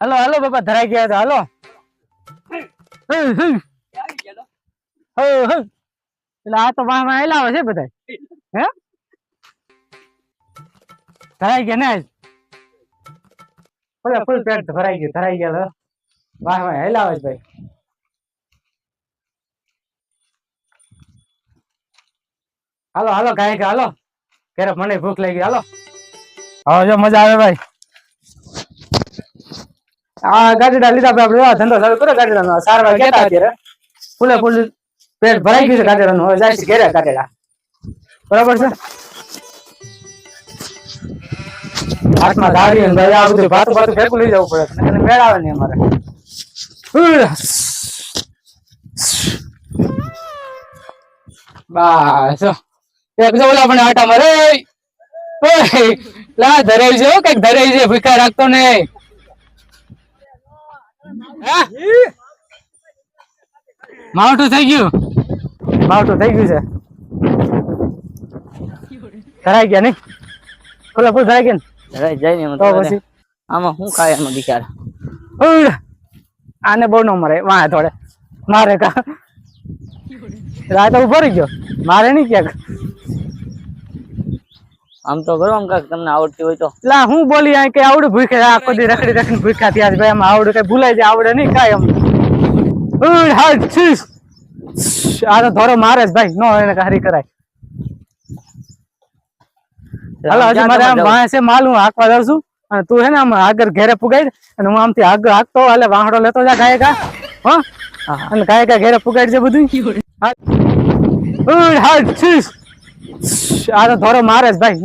હાલો, hello બાપા, ધરાઈ ગયા હતા, હાલો. એટલે આ તો વાહ વાહ હેલાવે છે બધા હે? ધરાઈ ગયા ને ઓલા ફૂલ પેટ ભરાઈ ગયું, ધરાઈ ગયા. વાહ વાહ હેલાવે છે ભાઈ. હાલો હાલો ગાય હાલો. ક્યારે મને ભૂખ લાગી, હાલો. હા જો મજા આવે ભાઈ. આ ગાડીડા લીધા આપણે આ ધંધો ચાલુ કરો ગાડીડાનો સારવાર ગયા અત્યારે. ફૂલે ફૂલ પેટ ભરાઈ ગયું છે ગાડીડાનું હવે જાય છે ઘેરે ગાડીડા બરાબર છે? હાથમાં ગાડી અને ભાઈ આ બધું ભાતું લઈ જવું પડે. અને મેળ આવે નહીં અમારે. બસ. એક જો ઓલા પણ આટા મારે લા ધરાઈ છે કંઈક ધરાઈ છે ભૂખા રાખતો નહીં? માવઠું થઈ ગયું? માવઠું થઈ ગયું છે. ધરાઈ ગયા નહીં? ફૂલે ફૂલ ધરાઈ ગયા ધરાઈ જાય ને તો પછી? આમાં શું ખાય એમાં બિચાર? આને બહુ ન મરે વાહ થોડે. મારે કા રાત ઊભો રહી ગયો. મારે નહીં ક્યાંક. આમ તો કરો આમ તમને આવડતી હોય તો. લા હું બોલી આ કે આવડું ભૂખે આખો દી રખડી રખડી ભૂખ્યા થયા ભાઈ આમાં આવડું કઈ ભૂલાય જાય આવડે નહીં કાંઈ ઉડ, છીસ. આ તો ધોરો મારે જ ભાઈ. નો એને હારી કરાય. હાલો હજી મારે આમ વાંહે છે માલ હું હાંકવા જાઉં છું. અને તું છે ને આમ આગળ ઘેરે પુગાડી અને હું આમથી આગળ હાંકતો હાલે વાહડો લેતો જા ગાય ગા હા. અને ગાય ગા ઘેરે પુગાડી છે બધું હા. છીસ. આ તો ધોરો મારે જ ભાઈ.